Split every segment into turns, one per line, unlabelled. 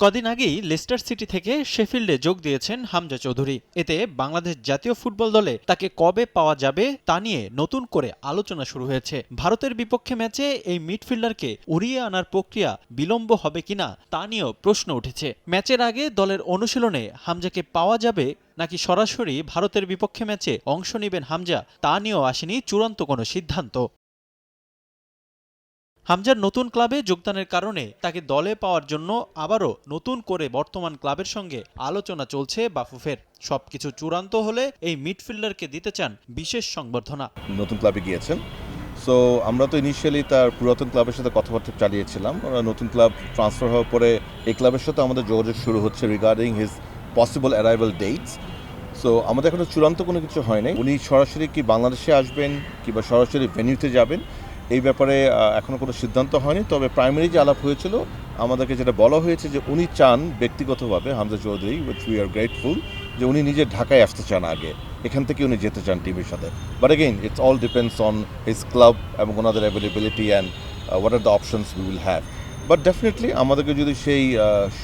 কদিন আগেই Leicester city থেকে শেফিল্ডে যোগ দিয়েছেন হামজা চৌধুরী। এতে বাংলাদেশ জাতীয় ফুটবল দলে তাকে কবে পাওয়া যাবে তা নিয়ে নতুন করে আলোচনা শুরু হয়েছে। ভারতের বিপক্ষে ম্যাচে এই মিডফিল্ডারকে উড়িয়ে আনার প্রক্রিয়া বিলম্ব হবে কিনা তা নিয়েও প্রশ্ন উঠেছে। ম্যাচের আগে দলের অনুশীলনে হামজাকে পাওয়া যাবে নাকি সরাসরি ভারতের বিপক্ষে ম্যাচে অংশ নেবেন হামজা তা নিয়েও আসেনি চূড়ান্ত কোনো সিদ্ধান্ত। হামজার নতুন ক্লাবে যোগদানের কারণে তাকে দলে পাওয়ার জন্য আবারও নতুন করে বর্তমান ক্লাবের সঙ্গে আলোচনা চলছে বাফুফের। সবকিছু চূড়ান্ত হলে এই মিডফিল্ডারকে দিতে চান বিশেষ সংবর্ধনা।
নতুন ক্লাবে গিয়েছেন। সো আমরা তো ইনিশিয়ালি তার পুরাতন ক্লাবের সাথে কথাবার্তা চালিয়েছিলাম। ওরা নতুন ক্লাব ট্রান্সফার হওয়ার পরে এই ক্লাবের সাথে আমাদের যোগাযোগ শুরু হচ্ছে regarding his possible arrival dates so আমাদের এখনও চূড়ান্ত কোনো কিছু হয়নি। উনি সরাসরি কি বাংলাদেশে আসবেন কিংবা সরাসরি ভেন্যুতে যাবেন এই ব্যাপারে আহ, এখনও কোনো সিদ্ধান্ত হয়নি। তবে প্রাইমারি যে আলাপ হয়েছিল আমাদেরকে যেটা বলা হয়েছে যে উনি চান ব্যক্তিগতভাবে Hamza Chowdhury which we are grateful যে উনি নিজে ঢাকায় আসতে চান আগে। এখান থেকে উনি যেতে চান টিমের সাথে। But again it's all depends on his club এবং ওনাদের availability and what are the options we will have but definitely আমাদেরকে যদি সেই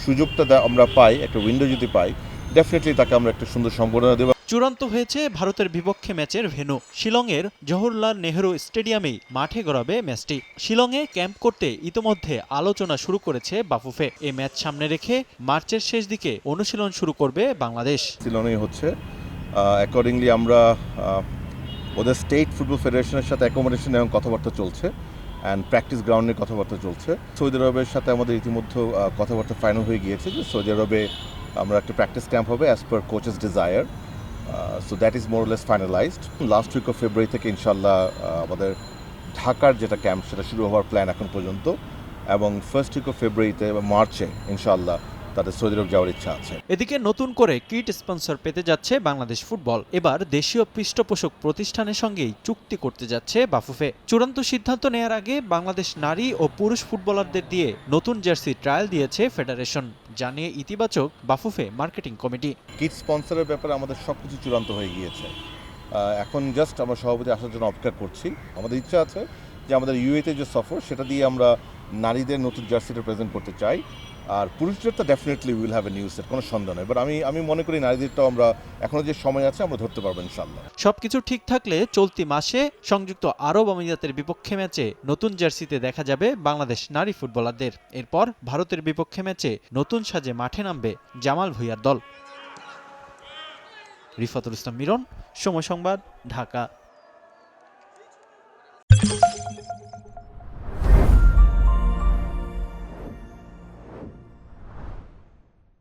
সুযোগটা আমরা পাই একটা উইন্ডো যদি পাই ডেফিনেটলি তাকে আমরা একটা সুন্দর সম্বোধনা দেবো।
চূড়ান্ত হয়েছে ভারতের বিপক্ষে ম্যাচের ভেন্যু। শিলংয়ের জওহরলাল নেহরু স্টেডিয়ামেই মাঠে গড়াবে ম্যাচটি। শিলংয়ে ক্যাম্প করতে ইতোমধ্যে আলোচনা শুরু করেছে বাফুফে। এই ম্যাচ সামনে রেখে মার্চের শেষ দিকে অনুশীলন শুরু করবে বাংলাদেশ।
সিলনেই হচ্ছে। অ্যাকর্ডিংলি আমরা ওদের স্টেট ফুটবল ফেডারেশনের সাথে অ্যাকোমোডেশন এবং কথাবার্তা চলছে অ্যান্ড প্র্যাকটিস গ্রাউন্ডের কথাবার্তা চলছে। সৌদি আরবের সাথে আমাদের ইতিমধ্যে কথাবার্তা ফাইনাল হয়ে গিয়েছে যে সৌদি আরবে আমরা একটা প্র্যাকটিস ক্যাম্প হবে as per coaches desire so that is more or less finalized last week of February থেকে ইনশাল্লাহ আমাদের ঢাকার যেটা ক্যাম্প সেটা শুরু হওয়ার প্ল্যান এখন পর্যন্ত। এবং ফার্স্ট উইক অফ ফেব্রুয়ারিতে মার্চে ইনশাল্লাহ তাদের সৌদি আরব যাওয়ার ইচ্ছা আছে।
এদিকে নতুন করে কিট স্পন্সর পেতে যাচ্ছে বাংলাদেশ ফুটবল। এবার দেশীয় পৃষ্ঠপোষক প্রতিষ্ঠানের সঙ্গেই চুক্তি করতে যাচ্ছে বাফুফে। চূড়ান্ত সিদ্ধান্ত নেয়ার আগে বাংলাদেশ নারী ও পুরুষ ফুটবলারদের দিয়ে নতুন জার্সি ট্রায়াল দিয়েছে ফেডারেশন জানিয়ে ইতিবাচক বাফুফে মার্কেটিং কমিটি।
কিট স্পন্সরের ব্যাপারে আমাদের সবকিছু চূড়ান্ত হয়ে গিয়েছে। এখন জাস্ট আমরা সভাপতি আসার জন্য অপেক্ষা করছি। আমাদের ইচ্ছা আছে যে আমাদের ইউএতে যে সফর সেটা দিয়ে আমরা নারীদের নতুন জার্সিটা প্রেজেন্ট করতে চাই। আর পুরুষদের তো definitely will have a news set কোনো সন্দেহ নেই। বাট আমি আমি মনে করি নারীদেরটাও আমরা এখনও যে সময় আছে, আমরা ধরতে পারব ইনশাল্লাহ
সবকিছু ঠিক থাকলে চলতি মাসে সংযুক্ত আরব আমিরাতের বিপক্ষে ম্যাচে নতুন জার্সিতে দেখা যাবে বাংলাদেশ নারী ফুটবলারদের। এরপর ভারতের বিপক্ষে ম্যাচে নতুন সাজে মাঠে নামবে জামাল ভুইয়ার দল। রিফাতুল ইসলাম মিরন, সময় সংবাদ, ঢাকা।